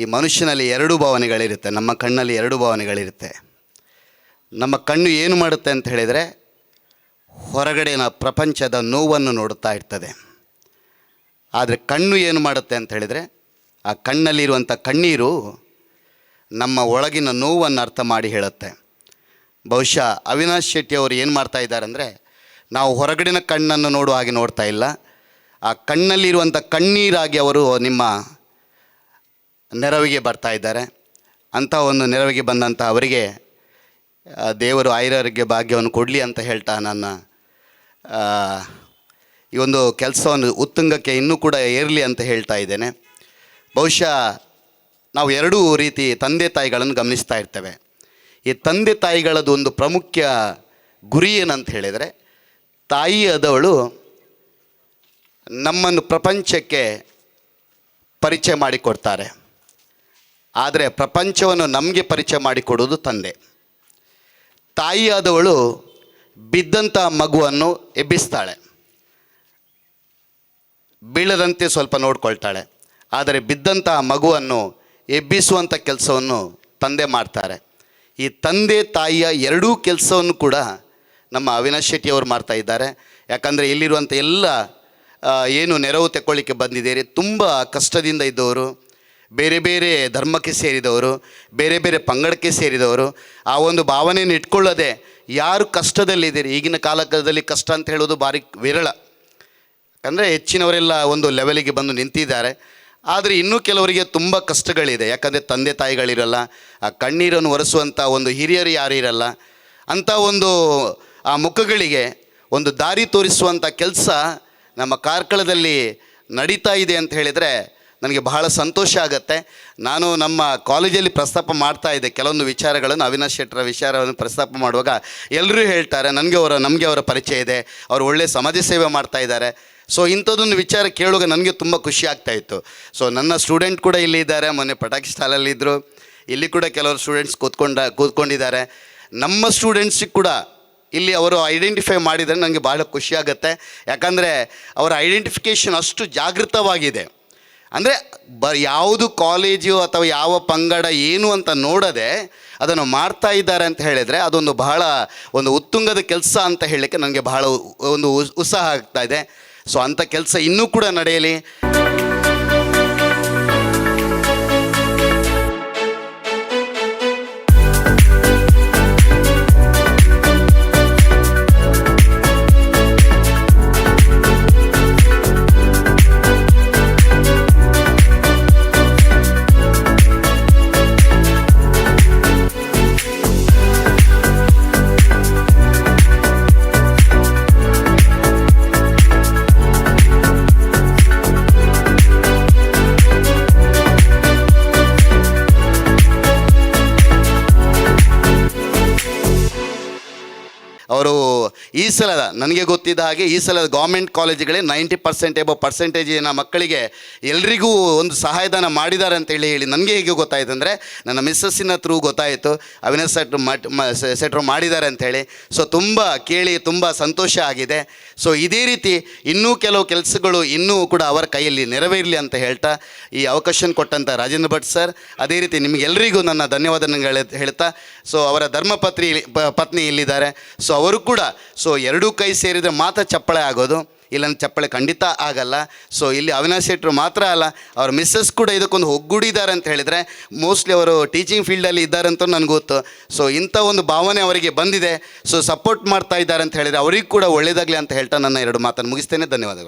ಈ ಮನುಷ್ಯನಲ್ಲಿ ಎರಡು ಭಾವನೆಗಳಿರುತ್ತೆ, ನಮ್ಮ ಕಣ್ಣಲ್ಲಿ ಎರಡು ಭಾವನೆಗಳಿರುತ್ತೆ. ನಮ್ಮ ಕಣ್ಣು ಏನು ಮಾಡುತ್ತೆ ಅಂತ ಹೇಳಿದರೆ ಹೊರಗಡೆನ ಪ್ರಪಂಚದ ನೋವನ್ನು ನೋಡುತ್ತಾ ಇರ್ತದೆ. ಆದರೆ ಕಣ್ಣು ಏನು ಮಾಡುತ್ತೆ ಅಂತ ಹೇಳಿದರೆ, ಆ ಕಣ್ಣಲ್ಲಿರುವಂಥ ಕಣ್ಣೀರು ನಮ್ಮ ಒಳಗಿನ ನೋವನ್ನು ಅರ್ಥ ಮಾಡಿ ಹೇಳುತ್ತೆ. ಬಹುಶಃ ಅವಿನಾಶ್ ಶೆಟ್ಟಿ ಅವರು ಏನು ಮಾಡ್ತಾ ಇದ್ದಾರೆ ಅಂದರೆ, ನಾವು ಹೊರಗಡಿನ ಕಣ್ಣನ್ನು ನೋಡುವ ಹಾಗೆ ನೋಡ್ತಾ ಇಲ್ಲ. ಆ ಕಣ್ಣಲ್ಲಿರುವಂಥ ಕಣ್ಣೀರಾಗಿ ಅವರು ನಿಮ್ಮ ನೆರವಿಗೆ ಬರ್ತಾ ಇದ್ದಾರೆ. ಅಂಥ ಒಂದು ನೆರವಿಗೆ ಬಂದಂಥ ಅವರಿಗೆ ದೇವರು ಆಯುರಾರೋಗ್ಯ ಭಾಗ್ಯವನ್ನು ಕೊಡಲಿ ಅಂತ ಹೇಳ್ತಾ ನನ್ನ ಈ ಒಂದು ಕೆಲಸವನ್ನು ಉತ್ತುಂಗಕ್ಕೆ ಇನ್ನೂ ಕೂಡ ಏರಲಿ ಅಂತ ಹೇಳ್ತಾ ಇದ್ದೇನೆ. ಬಹುಶಃ ನಾವು ಎರಡೂ ರೀತಿ ತಂದೆ ತಾಯಿಗಳನ್ನು ಗಮನಿಸ್ತಾ ಇರ್ತೇವೆ. ಈ ತಂದೆ ತಾಯಿಗಳದ್ದು ಒಂದು ಪ್ರಮುಖ ಗುರಿ ಏನಂತ ಹೇಳಿದರೆ, ತಾಯಿ ಆದವಳು ನಮ್ಮನ್ನು ಪ್ರಪಂಚಕ್ಕೆ ಪರಿಚಯ ಮಾಡಿಕೊಡ್ತಾರೆ. ಆದರೆ ಪ್ರಪಂಚವನ್ನು ನಮಗೆ ಪರಿಚಯ ಮಾಡಿಕೊಡೋದು ತಂದೆ. ತಾಯಿಯಾದವಳು ಬಿದ್ದಂಥ ಮಗುವನ್ನು ಎಬ್ಬಿಸ್ತಾಳೆ. ಬೀಳದಂತೆ ಸ್ವಲ್ಪ ನೋಡ್ಕೊಳ್ತಾಳೆ. ಆದರೆ ಬಿದ್ದಂಥ ಮಗುವನ್ನು ಎಬ್ಬಿಸುವಂಥ ಕೆಲಸವನ್ನು ತಂದೆ ಮಾಡ್ತಾರೆ. ಈ ತಂದೆ ತಾಯಿಯ ಎರಡೂ ಕೆಲಸವನ್ನು ಕೂಡ ನಮ್ಮ ಅವಿನಾಶ್ ಶೆಟ್ಟಿಯವರು ಮಾಡ್ತಾ ಇದ್ದಾರೆ. ಯಾಕಂದರೆ ಇಲ್ಲಿರುವಂಥ ಎಲ್ಲ ಏನು ನೆರವು ತೆಕ್ಕೊಳ್ಳಿಕ್ಕೆ ಬಂದಿದ್ದೀರಿ ತುಂಬ ಕಷ್ಟದಿಂದ ಇದ್ದವರು. ಬೇರೆ ಬೇರೆ ಧರ್ಮಕ್ಕೆ ಸೇರಿದವರು, ಬೇರೆ ಬೇರೆ ಪಂಗಡಕ್ಕೆ ಸೇರಿದವರು, ಆ ಒಂದು ಭಾವನೆಯನ್ನು ಇಟ್ಕೊಳ್ಳದೆ ಯಾರು ಕಷ್ಟದಲ್ಲಿದ್ದೀರಿ? ಈಗಿನ ಕಾಲದಲ್ಲಿ ಕಷ್ಟ ಅಂತ ಹೇಳೋದು ಭಾರಿ ವಿರಳ. ಅಂದರೆ ಹೆಚ್ಚಿನವರೆಲ್ಲ ಒಂದು ಲೆವೆಲಿಗೆ ಬಂದು ನಿಂತಿದ್ದಾರೆ. ಆದರೆ ಇನ್ನೂ ಕೆಲವರಿಗೆ ತುಂಬ ಕಷ್ಟಗಳಿದೆ. ಯಾಕಂದರೆ ತಂದೆ ತಾಯಿಗಳಿರಲ್ಲ, ಆ ಕಣ್ಣೀರನ್ನು ಒರೆಸುವಂಥ ಒಂದು ಹಿರಿಯರು ಯಾರು ಇರಲ್ಲ. ಅಂಥ ಒಂದು, ಆ ಮುಖಗಳಿಗೆ ಒಂದು ದಾರಿ ತೋರಿಸುವಂಥ ಕೆಲಸ ನಮ್ಮ ಕಾರ್ಕಳದಲ್ಲಿ ನಡೀತಾ ಇದೆ ಅಂತ ಹೇಳಿದರೆ ನನಗೆ ಬಹಳ ಸಂತೋಷ ಆಗುತ್ತೆ. ನಾನು ನಮ್ಮ ಕಾಲೇಜಲ್ಲಿ ಪ್ರಸ್ತಾಪ ಮಾಡ್ತಾ ಇದ್ದೆ. ಕೆಲವೊಂದು ವಿಚಾರಗಳನ್ನು ಅವಿನಾಶ್ ಶೆಟ್ಟರ ವಿಚಾರವನ್ನು ಪ್ರಸ್ತಾಪ ಮಾಡುವಾಗ ಎಲ್ಲರೂ ಹೇಳ್ತಾರೆ, ನನಗೆ ಅವರ, ನಮಗೆ ಅವರ ಪರಿಚಯ ಇದೆ. ಅವರು ಒಳ್ಳೆಯ ಸಮಾಜ ಸೇವೆ ಮಾಡ್ತಾ ಇದ್ದಾರೆ. ಸೊ ಇಂಥದ್ದೊಂದು ವಿಚಾರ ಕೇಳುವಾಗ ನನಗೆ ತುಂಬ ಖುಷಿ ಆಗ್ತಾ ಇತ್ತು. ಸೊ ನನ್ನ ಸ್ಟೂಡೆಂಟ್ ಕೂಡ ಇಲ್ಲಿ ಇದ್ದಾರೆ. ಮೊನ್ನೆ ಪಟಾಕಿ ಸ್ಟಾಲಲ್ಲಿದ್ದರು ಇಲ್ಲಿ ಕೂಡ ಕೆಲವರು ಸ್ಟೂಡೆಂಟ್ಸ್ ಕೂತ್ಕೊಂಡ, ಕೂತ್ಕೊಂಡಿದ್ದಾರೆ. ನಮ್ಮ ಸ್ಟೂಡೆಂಟ್ಸಿಗೆ ಕೂಡ ಇಲ್ಲಿ ಅವರು ಐಡೆಂಟಿಫೈ ಮಾಡಿದರೆ ನನಗೆ ಭಾಳ ಖುಷಿಯಾಗುತ್ತೆ ಯಾಕಂದರೆ ಅವರ ಐಡೆಂಟಿಫಿಕೇಷನ್ ಅಷ್ಟು ಜಾಗೃತವಾಗಿದೆ. ಅಂದರೆ ಬ ಯಾವುದು ಕಾಲೇಜು ಅಥವಾ ಯಾವ ಪಂಗಡ ಏನು ಅಂತ ನೋಡದೆ ಅದನ್ನು ಮಾಡ್ತಾ ಇದ್ದಾರೆ ಅಂತ ಹೇಳಿದರೆ ಅದೊಂದು ಬಹಳ ಒಂದು ಉತ್ತುಂಗದ ಕೆಲಸ ಅಂತ ಹೇಳಲಿಕ್ಕೆ ನನಗೆ ಬಹಳ ಒಂದು ಉತ್ಸಾಹ ಆಗ್ತಾ ಇದೆ. ಸೊ ಅಂಥ ಕೆಲಸ ಇನ್ನೂ ಕೂಡ ನಡೆಯಲಿ. ಅವರು ಈ ಸಲದ ನನಗೆ ಗೊತ್ತಿದ್ದ ಹಾಗೆ ಈ ಸಲದ ಗೌರ್ಮೆಂಟ್ ಕಾಲೇಜುಗಳೇ ನೈಂಟಿ ಪರ್ಸೆಂಟ್ ಎಬೋ ಪರ್ಸೆಂಟೇಜಿನ ಮಕ್ಕಳಿಗೆ ಎಲ್ರಿಗೂ ಒಂದು ಸಹಾಯಧನ ಮಾಡಿದ್ದಾರೆ ಅಂತೇಳಿ ಹೇಳಿ ನನಗೆ ಹೇಗೆ ಗೊತ್ತಾಯಿತು ಅಂದರೆ ನನ್ನ ಮಿಸ್ಸಸ್ಸಿನ ಥ್ರೂ ಗೊತ್ತಾಯಿತು, ಅವಿನಾಶ್ ಸೆಟ್ರು ಮಟ್ ಸೆಟ್ರು ಮಾಡಿದ್ದಾರೆ ಅಂಥೇಳಿ ಸೊ ತುಂಬ ಕೇಳಿ ತುಂಬ ಸಂತೋಷ ಆಗಿದೆ. ಸೊ ಇದೇ ರೀತಿ ಇನ್ನೂ ಕೆಲವು ಕೆಲಸಗಳು ಇನ್ನೂ ಕೂಡ ಅವರ ಕೈಯಲ್ಲಿ ನೆರವೇರಲಿ ಅಂತ ಹೇಳ್ತಾ ಈ ಅವಕಾಶ ಕೊಟ್ಟಂಥ ರಾಜೇಂದ್ರ ಭಟ್ ಸರ್ ಅದೇ ರೀತಿ ನಿಮಗೆಲ್ಲರಿಗೂ ನನ್ನ ಧನ್ಯವಾದಗಳು ಹೇಳ್ತಾ ಸೊ ಅವರ ಧರ್ಮಪತ್ನಿ ಪತ್ನಿ ಇಲ್ಲಿದ್ದಾರೆ ಸೊ ಅವರು ಕೂಡ ಸೊ ಎರಡೂ ಕೈ ಸೇರಿದರೆ ಮಾತ್ರ ಚಪ್ಪಳೆ ಆಗೋದು, ಇಲ್ಲಂದ್ರೆ ಚಪ್ಪಳೆ ಖಂಡಿತ ಆಗಲ್ಲ. ಸೊ ಇಲ್ಲಿ ಅವಿನಾಶ್ ಶೆಟ್ಟರು ಮಾತ್ರ ಅಲ್ಲ, ಅವ್ರ ಮಿಸ್ಸಸ್ ಕೂಡ ಇದಕ್ಕೊಂದು ಒಗ್ಗೂಡಿದ್ದಾರೆ ಅಂತ ಹೇಳಿದರೆ ಮೋಸ್ಟ್ಲಿ ಅವರು ಟೀಚಿಂಗ್ ಫೀಲ್ಡಲ್ಲಿ ಇದ್ದಾರೆ ಅಂತ ನನಗೆ ಗೊತ್ತು. ಸೊ ಇಂಥ ಒಂದು ಭಾವನೆ ಅವರಿಗೆ ಬಂದಿದೆ. ಸೊ ಸಪೋರ್ಟ್ ಮಾಡ್ತಾ ಇದ್ದಾರೆ ಅಂತ ಹೇಳಿದರೆ, ಅವರಿಗೂ ಕೂಡ ಒಳ್ಳೆಯದಾಗಲಿ ಅಂತ ಹೇಳ್ತಾ ನನ್ನ ಎರಡು ಮಾತನ್ನು ಮುಗಿಸ್ತೇನೆ. ಧನ್ಯವಾದಗಳು.